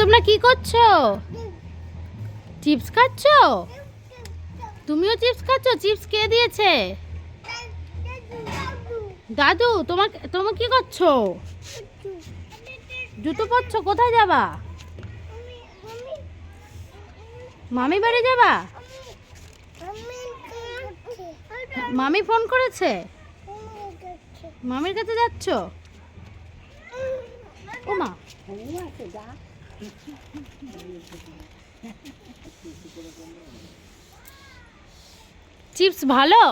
তোমরা কি করছ? চিপস খাচ্ছো? তুমিও চিপস খাচ্ছ? চিপস কে দিয়েছে? দাদু তোমার তুমি কি করছ? জুতো পরছো, কোথায় যাবা? মামি বাড়ি যাবা? মামি ফোন করেছে? মামির কাছে যাচ্ছ? ও মা চিপস ভালো?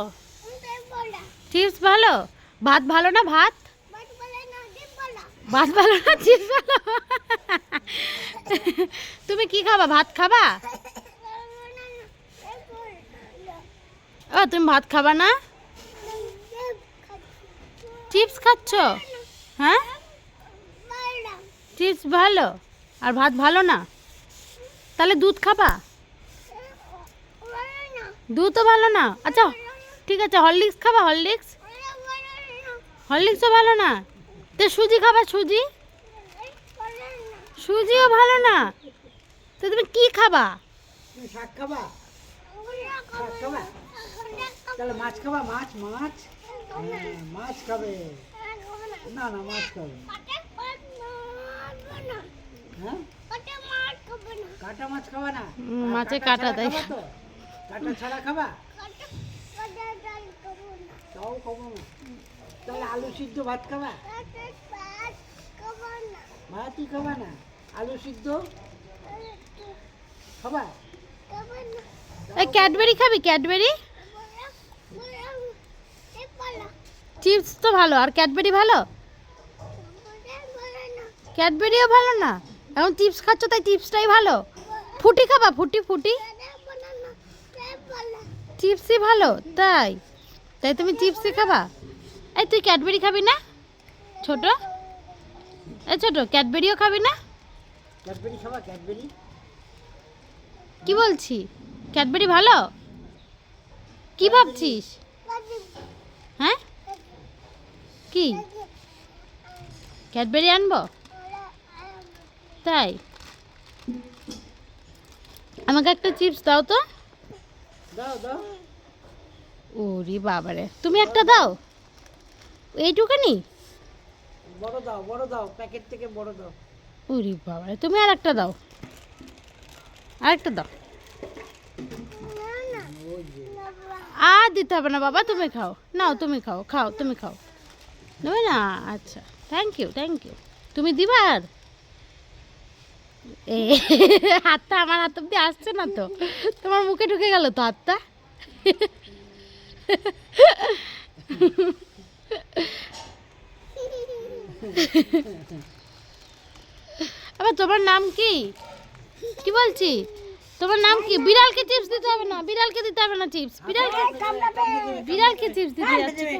চিপস ভালো? ভাত ভালো না ভাত? ভাত ভালো না চিপস ভালো? তুমি কি খাবা ভাত খাবা? ও তুমি ভাত খাবা না? চিপস খাচ্ছ? হ্যাঁ? চিপস ভালো? আর ভাত ভালো না? তাহলে দুধ খাবা? দুধও ভালো না? আচ্ছা ঠিক আছে হরলিক্স খাবা হরলিক্স? হরলিক্সও ভালো না? তো সুজি খাবা সুজি? সুজিও ভালো না? তো তুমি কি খাবা? শাক খাবা? শাক খাবা? তাহলে মাছ খাবা মাছ মাছ? হ্যাঁ মাছ খাবে। না না মাছ খাবে কাটা মাছ খাবা না। মাছে কাটা দেয়। কাটা ছাড়া খাবা? তাও খাব না। তাহলে আলু সিদ্ধ ভাত খাবা? ভাতই খাবা না? আলু সিদ্ধ? খাবা? এই ক্যাডবেরি খাবি? ক্যাডবেরি? চিপস তো ভালো। আর ক্যাডবেরি ভালো? ক্যাডবেরিও ভালো না? এখন চিপস খাচ্ছ তাই চিপসটাই ভালো। ফুটি খাবা ফুটি ফুটি। চিপসই ভালো তাই। তাই তুমি চিপসই খাবা। এই তুই ক্যাডবেরি খাবি না? ছোট? এই ছোট ক্যাডবেরিও খাবি না? ক্যাডবেরি খাবা ক্যাডবেরি কি বলছি? ক্যাডবেরি ভালো? কি ভাবছিস? হ্যাঁ? কি? ক্যাডবেরি আনব? তাই? আমাকে একটা চিপস দাও তো। দাও দাও। ওরে বাবারে তুমি একটা দাও। এইটুখানি বড় দাও বড় দাও প্যাকেট থেকে বড় দাও। ওরে বাবারে তুমি আর একটা দাও। আরেকটা দাও। আর দিতে হবে না বাবা তুমি খাও। নাও তুমি খাও খাও তুমি খাও। নেবে না? আচ্ছা থ্যাংক ইউ থ্যাংক ইউ তুমি দিবা আর? হাতটা আমার হাত অব্দি আসছে না তো? তোমার মুখে ঢুকে গেল তো হাতটা? আবার তোমার নাম কি? কি বলছি? তোমার নাম কি? বিড়ালকে চিপস দিতে হবে না বিড়ালকে দিতে হবে না চিপস বিড়ালকে বিড়ালকে চিপস দিতে দেবে